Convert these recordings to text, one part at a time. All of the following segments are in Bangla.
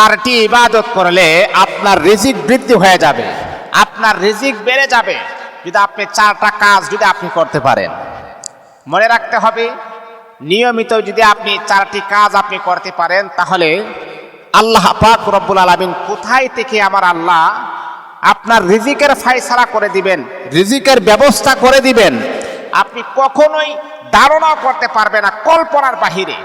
চারটি ইবাদত করলে আপনার রিজিক বৃদ্ধি হয়ে যাবে। আপনার রিজিক বেড়ে যাবে যদি আপনি চারটা কাজ যদি আপনি করতে পারেন। মনে রাখতে হবে, নিয়মিত যদি আপনি চারটি কাজ আপনি করতে পারেন, তাহলে আল্লাহ পাক রব্বুল আলামিন কোথায় থেকে আমার আল্লাহ আপনার রিজিকের ফায়সালা করে দিবেন, রিজিকের ব্যবস্থা করে দিবেন। আপনি কখনোই ধারণা করতে পারবেন না, কল্পনার বাহিরে।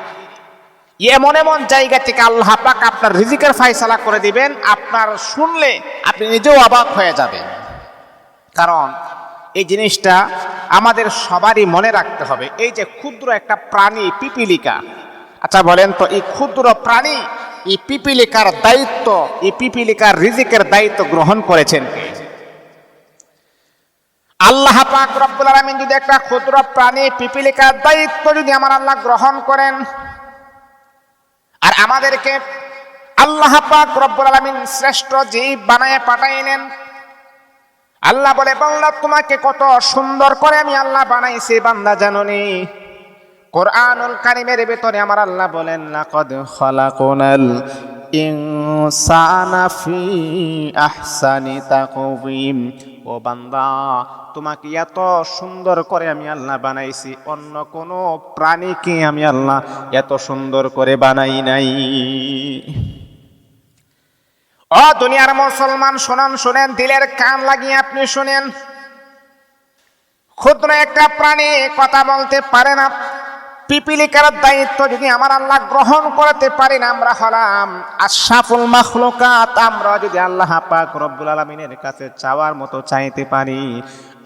এমন এমন জায়গা থেকে আল্লাহ পাক আপনার রিজিকের ফায়সালা করে দিবেন, আপনার শুনলে আপনি নিজেও অবাক হয়ে যাবেন। কারণ এই জিনিসটা আমাদের সবারই মনে রাখতে হবে। এই যে ক্ষুদ্র একটা প্রাণী পিপিলিকা আচ্ছা বলেন তো, এই ক্ষুদ্র প্রাণী এই পিপিলিকার দায়িত্ব, এই পিপিলিকার রিজিকের দায়িত্ব গ্রহণ করেছেন আল্লাহ পাক রব্বুল আলামিন যদি একটা ক্ষুদ্র প্রাণী পিপিলিকার দায়িত্ব যদি আমার আল্লাহ গ্রহণ করেন আর আমাদেরকে আল্লাহ পাক রব্বুল আলামিন শ্রেষ্ঠ জীব বানায় পাঠাইলেন আল্লাহ বলে বাংলা তোমাকে কত সুন্দর করে আমি আল্লাহ বানাইছি, বান্দা জাননি কোরআনুল কারিমের ভিতরে আমার আল্লাহ বলেন, লাকদ খলাকুনাল ইনসানা ফি আহসানি তাকওয়িম। ও বান্দা, তোমাকে এত সুন্দর করে আমি আল্লাহ বানাইছি, অন্য কোনো প্রাণীকে আমি আল্লাহ এত সুন্দর করে বানাই নাই। ও দুনিয়ার মুসলমান, শোনান, শোনেন, দিলের কান লাগিয়ে আপনি শুনেন। ক্ষুদ্র একটা প্রাণী কথা বলতে পারে না পিপিলিকার দায়িত্ব যদি আমার আল্লাহ গ্রহণ করতে পারি না আমরা হলাম আশাফুল মাখলুকাত। আমরা যদি আল্লাহ পাক রব্বুল আলমিনের কাছে চাওয়ার মতো চাইতে পারি,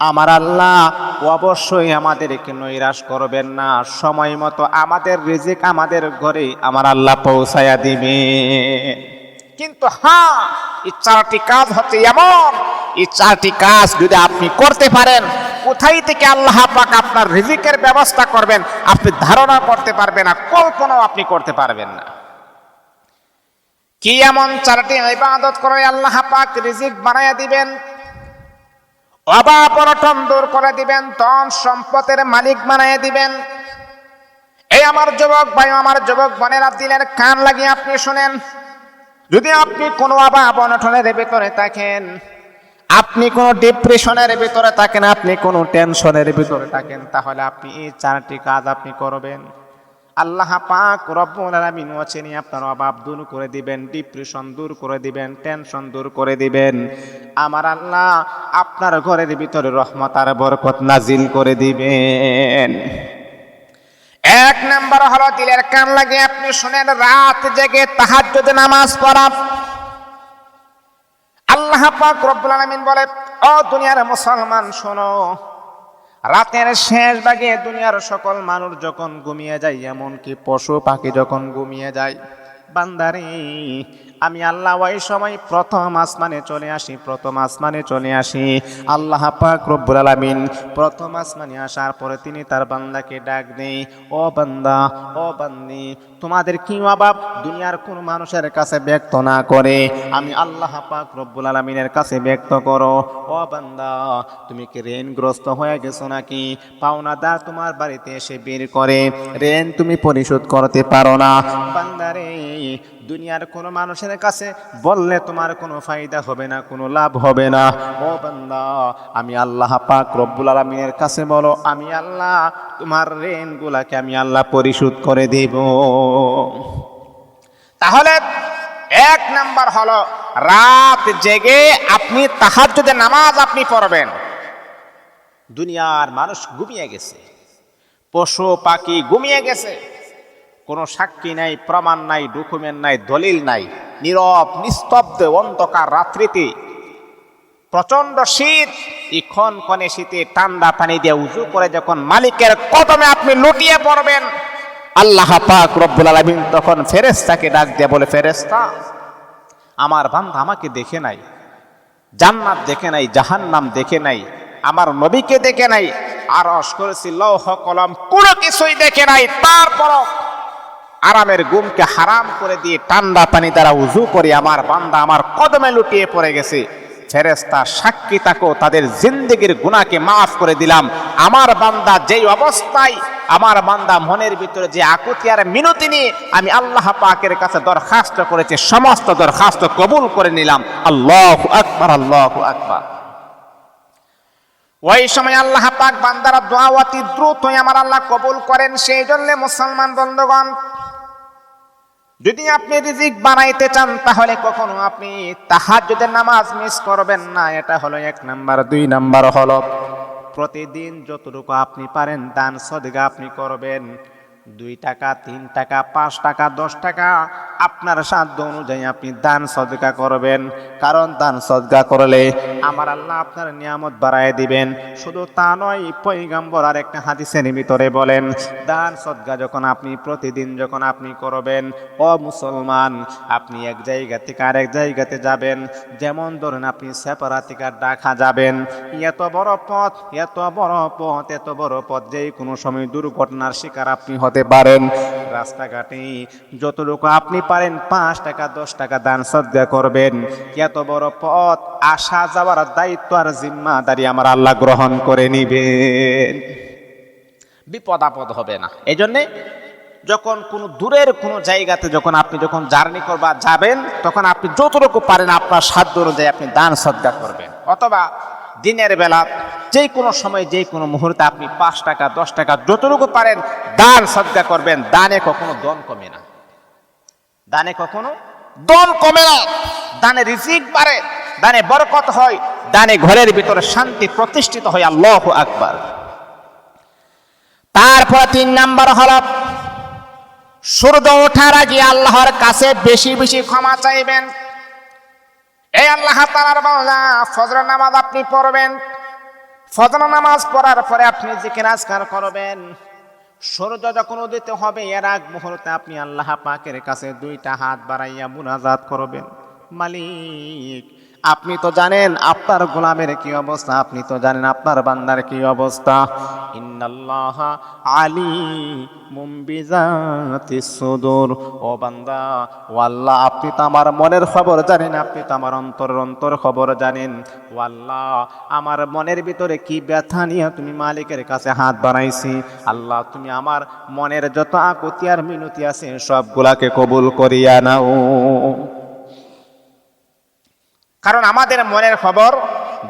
আমার আল্লাহ অবশ্যই আমাদেরকে নৈরাশ করবেন না। সময় মতো আমাদের রিজিক আমাদের ঘরে আমার আল্লাহ পৌঁছায়া দিবে। কিন্তু হ্যাঁ এই চারটি কাজ হচ্ছে এমন, এই চারটি কাজ যদি আপনি করতে পারেন কোথায় থেকে আল্লাহ পাক আপনার রিজিকের ব্যবস্থা করবেন? আপনি ধারণা করতে পারবেন না, কল্পনাও আপনি করতে পারবেন না। কি এমন চারটি ইবাদত করে আল্লাহ পাক রিজিক বানাইয়া দিবেন? অভাব অনটন দূর করে দিবেন, ধন সম্পদের মালিক বানাইয়া দিবেন। এই আমার যুবক ভাই, আমার যুবক বোনেরা দিলেন কান লাগিয়ে আপনি শুনেন। যদি আপনি কোনো অভাব অনটনের ভিতরে থাকেন আপনি কোনো ডিপ্রেশনের ভিতরে থাকেন, আপনি কোনো টেনশনের ভিতরে থাকেন, তাহলে আপনি এই চারটি কাজ আপনি করবেন। আল্লাহ পাক রব্বুল আলামিন ওয়াচেনি আপনার অভাব দূর করে দিবেন ডিপ্রেশন দূর করে দিবেন টেনশন দূর করে দিবেন। আমার আল্লাহ আপনার ঘরের ভিতরে রহমত আর বরকত নাজিল করে দিবেন। এক নাম্বার হলো, দিলের কান লাগে আপনি শুনেন, রাত জেগে তাহাজ্জুদ নামাজ পড়া। আল্লাহ পাক রব্বুল আলামিন বলে, ও দুনিয়ার মুসলমান, শোনো। রাতের শেষ ভাগে দুনিয়ার সকল মানুষ যখন ঘুমিয়ে যায়, এমনকি পশু পাখি যখন ঘুমিয়ে যায়, বান্দারে, আমি আল্লাহ ওই সময় প্রথম আসমানে চলে আসি, প্রথম আসমানে চলে আসি। আল্লাহ পাক রব্বুল আলামিন প্রথম আসমানে আসার পরে তিনি তার বান্দাকে ডাক দেই ও বান্দা, ও বান্দি তোমাদের কি অভাব? দুনিয়ার কোন মানুষের কাছে ব্যক্ত না করে। আমি আল্লাহ পাক রব্বুল আলমিনের কাছে ব্যক্ত করো। ও বান্দা, তুমি কি ঋণগ্রস্ত হয়ে গেছো নাকি? পাওনাদার তোমার বাড়িতে এসে বের করে। ঋণ তুমি পরিশোধ করতে পারো না। বান্দারে দুনিয়ার কোনো মানুষের কাছে বললে তোমার কোনো ফায়দা হবে না, কোনো লাভ হবে না। ও বান্দা, আমি আল্লাহ পাক রব্বুল আলমিনের কাছে বলো, আমি আল্লাহ তোমার ঋণগুলাকে আমি আল্লাহ পরিশোধ করে দেব। তাহলে এক নাম্বার হলো, রাত জেগে আপনি তাহার যদি নামাজ আপনি পড়বেন। দুনিয়ার মানুষ ঘুমিয়ে গেছে, পশু পাখি ঘুমিয়ে গেছে। কোনো সাক্ষী নাই, প্রমাণ নাই ডকুমেন্ট নাই, দলিল নাই। নীরব, নিস্তব্ধ অন্ধকার রাত্রিতে প্রচণ্ড শীত, এই ক্ষণে শীতে ঠান্ডা পানি দিয়ে উজু করে যখন মালিকের কদমে আপনি লুটিয়ে পড়বেন, আল্লাহ পাক রব্বুল আলামিন তখন ফেরেশতাকে ডাক দিয়ে বলে, ফেরেশতা, আমার বান্দা আমাকে দেখে নাই, জান্নাত দেখে নাই, জাহান্নাম দেখে নাই, আমার নবীকে দেখে নাই আর অস করেছি, লৌহ কলম কোনো কিছুই দেখে নাই, তারপরও আরামের গুমকে হারাম করে দিয়ে ঠান্ডা পানি দ্বারা উজু করে আমার বান্দা আমার কদমে লুটিয়ে পড়ে গেছে। ফেরেস্তা সাক্ষী তাকো, তাদের জিন্দগির গুণাকে মাফ করে দিলাম। আমার বান্দা যেই অবস্থায়, আমার বান্দা মনের ভিতরে যে আকুতি আর মিনতি নিয়ে আমি আল্লাহ পাকের কাছে দরখাস্ত করেছি, সমস্ত দরখাস্ত কবুল করে নিলাম। আল্লাহ আকবার আল্লাহ আকবার। ওই সময় আল্লাহ পাক বান্দারা দোয়া অতি দ্রুতই আমার আল্লাহ কবুল করেন। সেই জন্য মুসলমান বন্ধুগণ যদি আপনি রিজিক বানাইতে চান, তাহলে কখনো আপনি তাহার যদি নামাজ মিস করবেন না। এটা হলো এক নাম্বার। দুই নাম্বার হলো, প্রতিদিন যতটুকু আপনি পারেন দান সদগা আপনি করবেন। দুই টাকা, তিন টাকা, পাঁচ টাকা, দশ টাকা, আপনার সাধ্য অনুযায়ী আপনি দান সদকা করবেন। কারণ দান সদকা করলে আমার আল্লাহ আপনার নিয়ামত বাড়ায় দিবেন। শুধু তা নয় পৈগম্বর আর একটা হাদিসের ভিতরে বলেন, দান সদকা যখন আপনি প্রতিদিন যখন আপনি করবেন, ও মুসলমান, আপনি এক জায়গা থেকে আরেক জায়গাতে যাবেন। যেমন ধরেন আপনি সেপারা থেকে ডাকা যাবেন। এত বড় পথ, এত বড় পথ, এত বড় পথ যে কোনো সময় দুর্ঘটনার শিকার আপনি হতে পারেন। রাস্তাঘাটে যতটুকু আপনি পারেন পাঁচ টাকা দশ টাকা দান সদ্গা করবেন। এত বড় পথ আসা যাওয়ার দায়িত্ব আর জিম্মাদারি আমার আল্লাহ গ্রহণ করে নিবেন। বিপদ আপদ হবে না। এই জন্যে যখন কোনো দূরের কোনো জায়গাতে যখন আপনি যখন জার্নি করবা যাবেন তখন আপনি যতটুকু পারেন আপনার সাধ্য অনুযায়ী আপনি দান সদ্গা করবেন। অথবা দিনের বেলা যে কোনো সময়, যে কোনো মুহূর্তে আপনি পাঁচ টাকা, দশ টাকা যতটুকু পারেন দান সদ্গা করবেন। দানে কখনো দন কমে না। দানে কখনো দন কমে না। দানে রিজিক বাড়ে, দানে বরকত হয়, দানে ঘরের ভিতরে শান্তি প্রতিষ্ঠিত হয়। আল্লাহ আকবার। তারপর তিন নাম্বার হল, সূর্য ওঠার আগে আল্লাহর কাছে বেশি বেশি ক্ষমা চাইবেন। এই আল্লাহ তালার বাংলা ফজর নামাজ আপনি পড়বেন। ফজর নামাজ পড়ার পরে আপনি জিকির আজকার করবেন। সূর্য যখন উদিত হবে, এর আগ মুহূর্তে আপনি আল্লাহ পাকের কাছে দুইটা হাত বাড়াইয়া মুনাজাত করবেন। মালিক আপনি তো জানেন আপনার গোলামের কি অবস্থা, আপনি তো জানেন আপনার বান্দার কি অবস্থা। ইন্নাল্লাহ আলী মুম্বিজাতি ও বান্দা, ও আল্লাহ, আপনি তো আমার মনের খবর জানেন, আপনি তো আমার অন্তরের অন্তর খবর জানেন। ও আল্লাহ, আমার মনের ভিতরে কি ব্যথা নিয়ে তুমি মালিকের কাছে হাত বাড়াইছি? আল্লাহ, তুমি আমার মনের যত আকুতি আর মিনতি আছে সবগুলাকে কবুল করিয়া নাও। কারণ আমাদের মনের খবর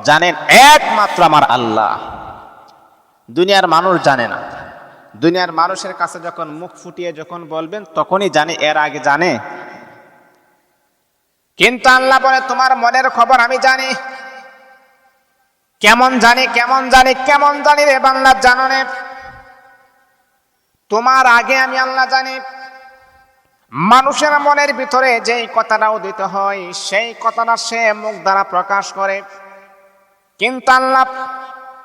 জানেন একমাত্র আমার আল্লাহ। দুনিয়ার মানুষ জানে না। দুনিয়ার মানুষের কাছে যখন মুখ ফুটিয়ে যখন বলবেন, তখনই জানে, এর আগে জানে। কিন্তু আল্লাহ বলে, তোমার মনের খবর আমি জানি। কেমন জানি কেমন জানি কেমন জানি রে বাংলার জাননে তোমার আগে আমি আল্লাহ জানি। মানুষের মনের ভিতরে যেই কথাটা উদিত হয়, সেই কথাটা সে মুখ দ্বারা প্রকাশ করে। কিন্তু আল্লাহ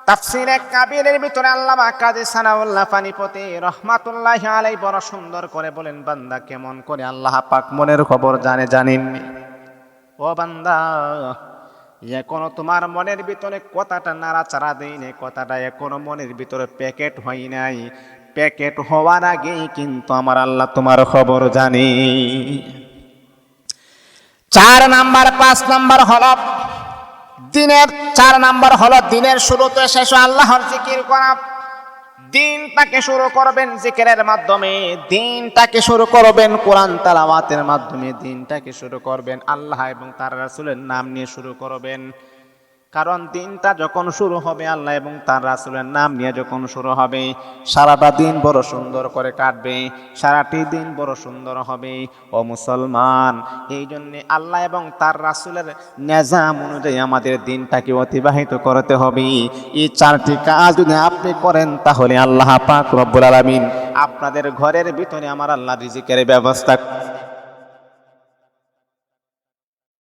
তাফসিরে কাবিরের ভিতরে আল্লাহ কাজী সানাউল্লাহ পানিপতি রহমাতুল্লাহ আলাই বড় সুন্দর করে বলেন, বান্দা কেমন করে আল্লাহ পাক মনের খবর জানে জানেননি ও বান্দা, এখনও তোমার মনের ভিতরে কথাটা নাড়াচাড়া দেয়নি, কথাটা এখনও মনের ভিতরে প্যাকেট হয় নাই। প্যাকেট হওয়ার আগেই কিন্তু আমার আল্লাহ তোমার খবর জানে। চার নাম্বার, পাঁচ নাম্বার হল দিনের, চার নাম্বার হল দিনের শুরুতে শেষ আল্লাহর জিকির করা। দিনটাকে শুরু করবেন জিকিরের মাধ্যমে, দিনটাকে শুরু করবেন কোরআন তালাওয়াতের মাধ্যমে, দিনটাকে শুরু করবেন আল্লাহ এবং তার রাসুলের নাম নিয়ে শুরু করবেন। কারণ দিনটা যখন শুরু হবে আল্লাহ এবং তার রাসুলের নাম নিয়ে যখন শুরু হবে, সারাটা দিন বড় সুন্দর করে কাটবে, সারাটি দিন বড় সুন্দর হবে। ও মুসলমান এই জন্যে আল্লাহ এবং তার রাসুলের নেজাম অনুযায়ী আমাদের দিনটাকে অতিবাহিত করতে হবে। এই চারটি কাজ যদি আপনি করেন তাহলে আল্লাহ পাক রব্বুল আলমিন আপনাদের ঘরের ভিতরে আমার আল্লাহ রিজিকের ব্যবস্থা